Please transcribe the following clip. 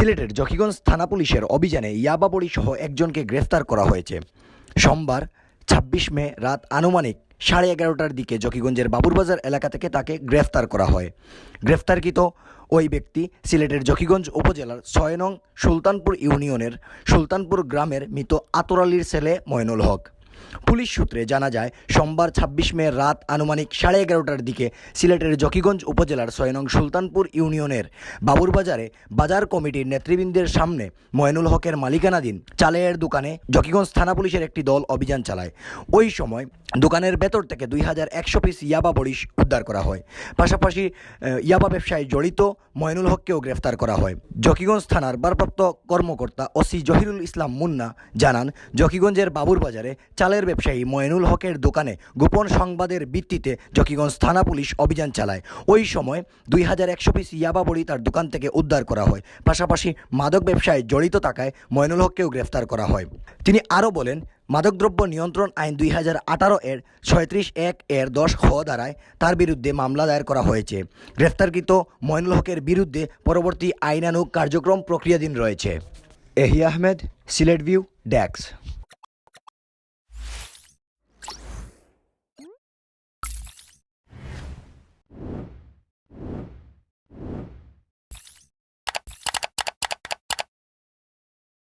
সিলেটের জকিগঞ্জ থানা পুলিশের অভিযানে ইয়াবাবড়ি সহ একজনকে গ্রেফতার করা হয়েছে। সোমবার, ছাব্বিশ মে রাত আনুমানিক সাড়ে এগারোটার দিকে জকিগঞ্জের বাবুরবাজার এলাকা থেকে তাকে গ্রেফতার করা হয়। গ্রেফতারকৃত ওই ব্যক্তি সিলেটের জকিগঞ্জ উপজেলার ছয় নং সুলতানপুর ইউনিয়নের সুলতানপুর গ্রামের মৃত আতরালির ছেলে ময়নুল হক। পুলিশ সূত্রে জানা যায়, সোমবার ছাব্বিশ মে রাত আনুমানিক সাড়ে এগারোটার দিকে সিলেটের জকিগঞ্জ উপজেলার ছয় নং সুলতানপুর ইউনিয়নের বাবুরবাজারে বাজার কমিটির নেতৃবৃন্দের সামনে ময়নুল হকের মালিকানাধীন চালের দোকানে জকিগঞ্জ থানা পুলিশের একটি দল অভিযান চালায়। ওই সময় দোকানের ভেতর থেকে দুই হাজার একশো পিস ইয়াবা বড়ি উদ্ধার করা হয়। পাশাপাশি ইয়াবা ব্যবসায় জড়িত ময়নুল হককেও গ্রেফতার করা হয়। জকিগঞ্জ থানার ভারপ্রাপ্ত কর্মকর্তা ওসি জহিরুল ইসলাম মুন্না জানান, জকিগঞ্জের বাবুরবাজারে চালের ব্যবসায়ী ময়নুল হকের দোকানে গোপন সংবাদের ভিত্তিতে জকিগঞ্জ থানা পুলিশ অভিযান চালায়। ওই সময় দুই হাজার একশো পিস ইয়াবা বড়ি তার দোকান থেকে উদ্ধার করা হয়। পাশাপাশি মাদক ব্যবসায় জড়িত থাকায় ময়নুল হককেও গ্রেফতার করা হয়। তিনি আরও বলেন মাদকদ্রব্য নিয়ন্ত্রণ আইন দুই হাজার আঠারো এর ছয়ত্রিশ এক এর দশ খ দ্বারায় তার বিরুদ্ধে মামলা দায়ের করা হয়েছে। গ্রেফতারকৃত ময়নুল হকের বিরুদ্ধে পরবর্তী আইনানুগ কার্যক্রম প্রক্রিয়াধীন রয়েছে। এহি আহমেদ, সিলেট ভিউ ড্যাক্স